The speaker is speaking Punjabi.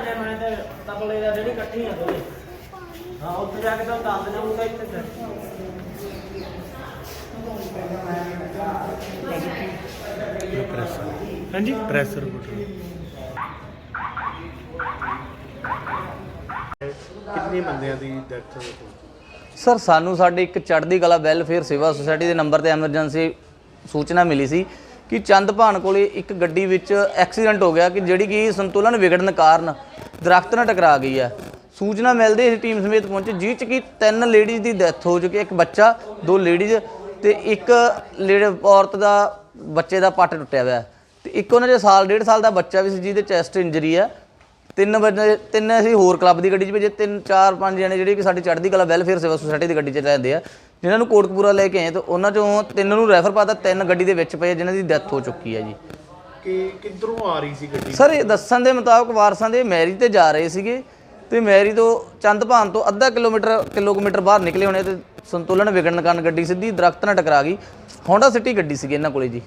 ਜਾਂਦੇ ਮੈਂ ਤੇ ਤਬਲੇ ਦਾ ਜਿਹੜੀ ਇਕੱਠੀ ਆ ਦੋਵੇਂ। ਹਾਂ ਉੱਥੇ ਜਾ ਕੇ ਤੁਹਾਨੂੰ ਦੱਸ ਦੇਵਾਂਗਾ ਇੱਥੇ ਤੇ ਪ੍ਰੈਸ ਹਾਂਜੀ? ਪ੍ਰੈਸ ਰਿਪੋਰਟ ਕਿੰਨੇ ਬੰਦਿਆਂ ਦੀ ਡੈਥ ਹੋਈ? ਸਰ ਸਾਨੂੰ ਸਾਡੇ ਇੱਕ ਚੜ੍ਹਦੀ ਕਲਾ ਵੈਲਫੇਅਰ ਸੇਵਾ ਸੁਸਾਇਟੀ ਦੇ ਨੰਬਰ ਤੇ ਐਮਰਜੈਂਸੀ ਸੂਚਨਾ ਮਿਲੀ ਸੀ ਕਿ ਚੰਦਭਾਨ ਕੋਲੇ ਇੱਕ ਗੱਡੀ ਵਿੱਚ ਐਕਸੀਡੈਂਟ ਹੋ ਗਿਆ ਕਿ ਜਿਹੜੀ ਕਿ ਸੰਤੁਲਨ ਵਿਗੜਨ ਕਾਰਨ ਦਰਖਤ ਨਾਲ ਟਕਰਾ ਗਈ ਹੈ ਸੂਚਨਾ ਮਿਲਦੇ ਹੀ ਟੀਮ ਸਮੇਤ ਪਹੁੰਚੇ ਜਿਸ 'ਚ ਕਿ ਤਿੰਨ ਲੇਡੀਜ਼ ਦੀ ਡੈਥ ਹੋ ਚੁੱਕੀ ਇੱਕ ਬੱਚਾ, ਦੋ ਲੇਡੀਜ਼ ਤੇ ਇੱਕ ਲੇਡੀ, ਔਰਤ ਦਾ ਬੱਚੇ ਦਾ ਪੱਟ ਟੁੱਟਿਆ ਹੋਇਆ। ਹੈ ਤੇ ਇੱਕ ਉਹਨਾਂ ਦੇ ਸਾਲ, ਡੇਢ ਸਾਲ ਦਾ ਬੱਚਾ ਵੀ ਸੀ, ਜਿਹਦੇ ਚੈਸਟ ਇੰਜਰੀ ਹੈ ਤਿੰਨ ਬੰਦੇ, ਤਿੰਨ ਅਸੀਂ ਹੋਰ ਕਲੱਬ ਦੀ ਗੱਡੀ 'ਚ ਭੇਜੇ, ਤਿੰਨ, ਚਾਰ, ਪੰਜ ਜਣੇ ਜਿਹੜੇ ਕਿ ਸਾਡੀ ਚੜ੍ਹਦੀ ਕਲਾ ਵੈਲਫੇਅਰ ਸੇਵਾ ਸੁਸਾਇਟੀ ਦੀ ਗੱਡੀ 'ਚ ਰਹਿੰਦੇ ਆ, ਜਿਨ੍ਹਾਂ ਨੂੰ ਕੋਟਕਪੂਰਾ ਲੈ ਕੇ ਆਏ, ਤੇ ਉਹਨਾਂ 'ਚੋਂ ਤਿੰਨ ਨੂੰ ਰੈਫਰ ਪਾਤਾ, ਤਿੰਨ ਗੱਡੀ ਦੇ ਵਿੱਚ ਪਏ ਜਿਨ੍ਹਾਂ ਦੀ ਡੈਥ ਹੋ ਚੁੱਕੀ ਹੈ ਜੀ। ਕਿ ਕਿੱਧਰੋਂ ਆ ਰਹੀ ਸੀ ਗੱਡੀ? ਸਰ, ਇਹ ਦੱਸਣ ਦੇ ਮੁਤਾਬਕ ਵਾਰਸਾਂ ਦੇ ਮੈਰੀ ਤੇ ਜਾ ਰਹੇ ਸੀਗੇ ਤੇ ਮੈਰੀ ਤੋਂ ਚੰਦਭਾਨ ਤੋਂ ਅੱਧਾ ਕਿਲੋਮੀਟਰ ਕਿਲੋਮੀਟਰ ਬਾਹਰ ਨਿਕਲੇ ਹੋਣੇ ਤੇ ਸੰਤੁਲਨ ਵਿਗੜਨ ਕਾਰਨ ਗੱਡੀ ਸਿੱਧੀ ਦਰਖਤ ਨਾਲ ਟਕਰਾ ਗਈ। ਹੋਂਡਾ ਸਿਟੀ ਗੱਡੀ ਸੀਗੀ ਇਹਨਾਂ ਕੋਲੇ ਜੀ।